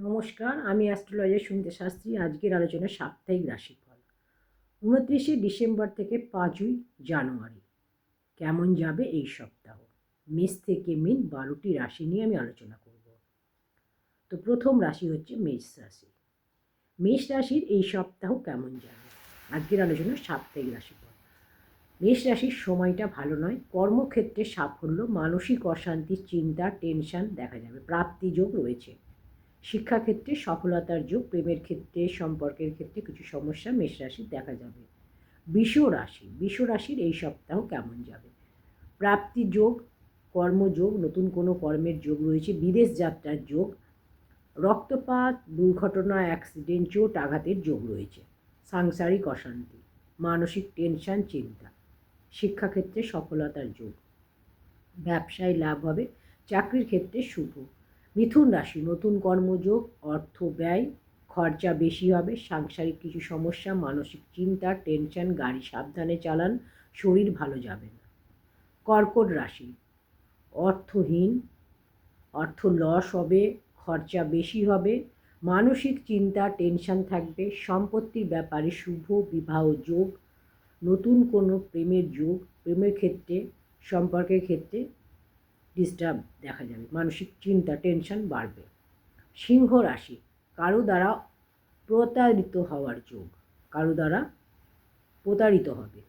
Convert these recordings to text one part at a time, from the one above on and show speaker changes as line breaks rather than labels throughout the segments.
নমস্কার, আমি অ্যাস্ট্রোলজার শুনতে শাস্ত্রী। আজকের আলোচনা সাপ্তাহিক রাশিফল। উনত্রিশে ডিসেম্বর থেকে পাঁচই জানুয়ারি। কেমন যাবে এই সপ্তাহ? মেষ থেকে মিন বারোটি রাশি নিয়ে আমি আলোচনা করব। তো প্রথম রাশি হচ্ছে মেষ রাশি। মেষ রাশির এই সপ্তাহ কেমন যাবে? আজকের আলোচনা সাপ্তাহিক রাশিফল। মেষ রাশির সময়টা ভালো নয়। কর্মক্ষেত্রে সাফল্য, মানসিক অশান্তি, চিন্তা টেনশন দেখা যাবে। প্রাপ্তিযোগ রয়েছে। শিক্ষাক্ষেত্রে সফলতার যোগ, প্রেমের ক্ষেত্রে, সম্পর্কের ক্ষেত্রে কিছু সমস্যা, মেষ রাশির দেখা যাবে। বিষ রাশি, বিষ রাশির এই সপ্তাহ কেমন যাবে? প্রাপ্তি যোগ কর্মযোগ নতুন কোনো কর্মের যোগ রয়েছে, বিদেশ যাত্রার যোগ, রক্তপাত, দুর্ঘটনা অ্যাক্সিডেন্ট চোট, আঘাতের যোগ রয়েছে, সাংসারিক অশান্তি, মানসিক টেনশন চিন্তা। শিক্ষাক্ষেত্রে সফলতার যোগ। ব্যবসায় লাভ হবে, চাকরির ক্ষেত্রে শুভ। মিথুন রাশি, নতুন কর্মযোগ, অর্থ ব্যয়, খরচা বেশি হবে, সাংসারিক কিছু সমস্যা, মানসিক চিন্তা, টেনশন, গাড়ি সাবধানে চালান, শরীর ভালো যাবে না। কর্কট রাশি, অর্থহীন, অর্থ লস হবে, খরচা বেশি হবে, মানসিক চিন্তা, টেনশন থাকবে, সম্পত্তির ব্যাপারে শুভ বিবাহ যোগ, নতুন কোনো প্রেমের যোগ, প্রেমের ক্ষেত্রে, সম্পর্কের ক্ষেত্রে ডিস্টার্ব দেখা যাবে। মানসিক চিন্তা টেনশন বাড়বে। সিংহ রাশি, কারও দ্বারা প্রতারিত হওয়ার যোগ, কারও দ্বারা প্রতারিত হবে।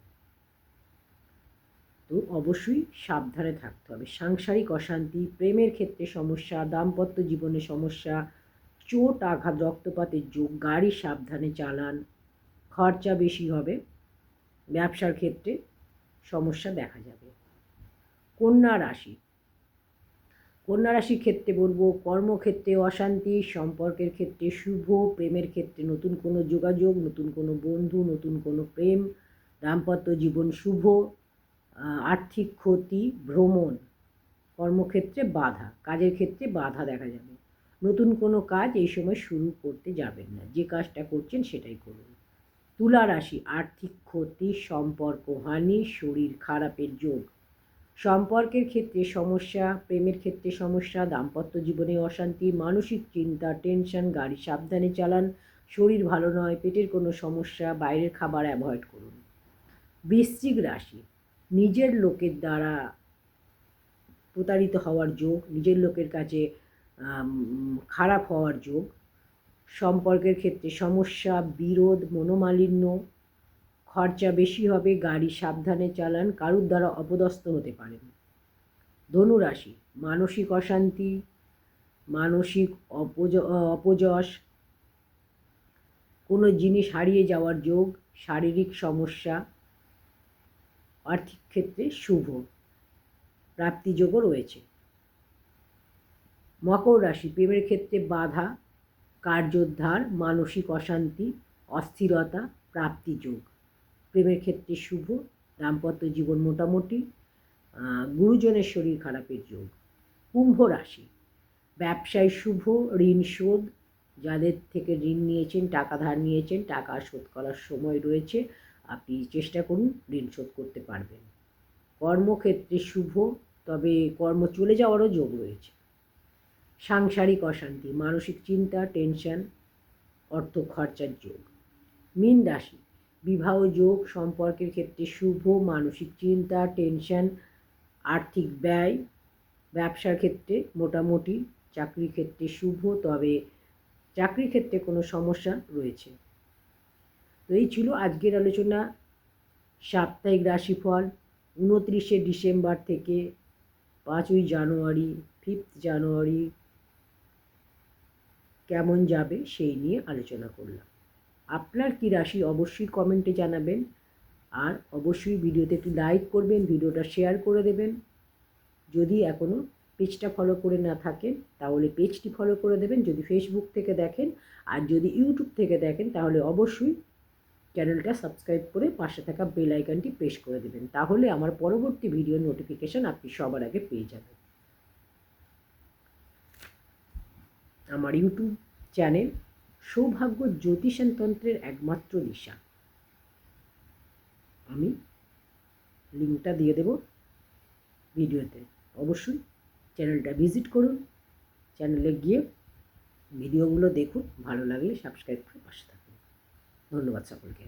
তো অবশ্যই সাবধানে থাকতে হবে। সাংসারিক অশান্তি, প্রেমের ক্ষেত্রে সমস্যা, দাম্পত্য জীবনে সমস্যা, চোট, আঘাত, রক্তপাতের যোগ, গাড়ি সাবধানে চালান, খরচা বেশি হবে, ব্যবসার ক্ষেত্রে সমস্যা দেখা যাবে। কন্যা রাশি কন্যা রাশির ক্ষেত্রে বলব, কর্মক্ষেত্রে অশান্তি, সম্পর্কের ক্ষেত্রে শুভ, প্রেমের ক্ষেত্রে নতুন কোনো যোগাযোগ, নতুন কোনো বন্ধু, নতুন কোনো প্রেম, দাম্পত্য জীবন শুভ আর্থিক ক্ষতি, ভ্রমণ, কর্মক্ষেত্রে বাধা, কাজের ক্ষেত্রে বাধা দেখা যাবে। নতুন কোনো কাজ এই সময় শুরু করতে যাবেন না, যে কাজটা করছেন সেটাই করুন। তুলা রাশি, আর্থিক ক্ষতি, সম্পর্ক হানি, শরীর খারাপের যোগ সম্পর্কের ক্ষেত্রে সমস্যা, প্রেমের ক্ষেত্রে সমস্যা, দাম্পত্য জীবনে অশান্তি, মানসিক চিন্তা, টেনশন, গাড়ি সাবধানে চালান, শরীর ভালো নয়, পেটের কোনো সমস্যা, বাইরের খাবার অ্যাভয়েড করুন। বৃশ্চিক রাশি, নিজের লোকের দ্বারা প্রতারিত হওয়ার যোগ, নিজের লোকের কাছে খারাপ হওয়ার যোগ, সম্পর্কের ক্ষেত্রে সমস্যা, বিরোধ, মনোমালিন্য খরচা বেশি হবে, গাড়ি সাবধানে চালান, কারুর দ্বারা অপদস্থ হতে পারেন ধনুরাশি মানসিক অশান্তি, মানসিক অপজ, অপযশ, কোনো জিনিস হারিয়ে যাওয়ার যোগ, শারীরিক সমস্যা, আর্থিক ক্ষেত্রে শুভ প্রাপ্তিযোগও রয়েছে। মকর রাশি, প্রেমের ক্ষেত্রে বাধা, কার্যোদ্ধার, মানসিক অশান্তি, অস্থিরতা প্রাপ্তিযোগ প্রেমের ক্ষেত্রে শুভ, দাম্পত্য জীবন মোটামুটি গুরুজনের শরীর খারাপের যোগ। কুম্ভ রাশি, ব্যবসায় শুভ, ঋণ শোধ, যাদের থেকে ঋণ নিয়েছেন, টাকা ধার নিয়েছেন, টাকা শোধ করার সময় রয়েছে, আপনি চেষ্টা করুন ঋণ শোধ করতে পারবেন। কর্মক্ষেত্রে শুভ, তবে কর্ম চলে যাওয়ারও যোগ রয়েছে। সাংসারিক অশান্তি, মানসিক চিন্তা, টেনশন, অর্থ খরচার যোগ। মীন রাশি বিবাহ যোগ সম্পর্কের ক্ষেত্রে শুভ, মানসিক চিন্তা, টেনশন, আর্থিক ব্যয়, ব্যবসার ক্ষেত্রে মোটামুটি, চাকরির ক্ষেত্রে শুভ, তবে চাকরির ক্ষেত্রে কোনো সমস্যা রয়েছে। তো এই ছিল আজকের আলোচনা। সাপ্তাহিক রাশিফল উনত্রিশে ডিসেম্বর থেকে পাঁচই জানুয়ারি, ফিফথ জানুয়ারি কেমন যাবে সেই নিয়ে আলোচনা করলাম। আপনার কি রাশি অবশ্যই কমেন্টে জানাবেন। আর অবশ্যই ভিডিওতে একটু লাইক করবেন, ভিডিওটা শেয়ার করে দেবেন। যদি এখনও পেজটা ফলো করে না থাকেন, তাহলে পেজটি ফলো করে দেবেন। যদি ফেসবুক থেকে দেখেন আর যদি ইউটিউব থেকে দেখেন, তাহলে অবশ্যই চ্যানেলটা সাবস্ক্রাইব করে পাশে থাকা বেল আইকনটি প্রেস করে দেবেন। তাহলে আমার পরবর্তী ভিডিও নোটিফিকেশান আপনি সবার আগে পেয়ে যাবেন। আমার ইউটিউব চ্যানেল সৌভাগ্য জ্যোতিষান তন্ত্রের একমাত্র দিশা আমি লিঙ্কটা দিয়ে দেব ভিডিওতে। অবশ্যই চ্যানেলটা ভিজিট করুন, চ্যানেলে গিয়ে ভিডিওগুলো দেখুন, ভালো লাগলে সাবস্ক্রাইব করে পাশে থাকুন। ধন্যবাদ সকলকে।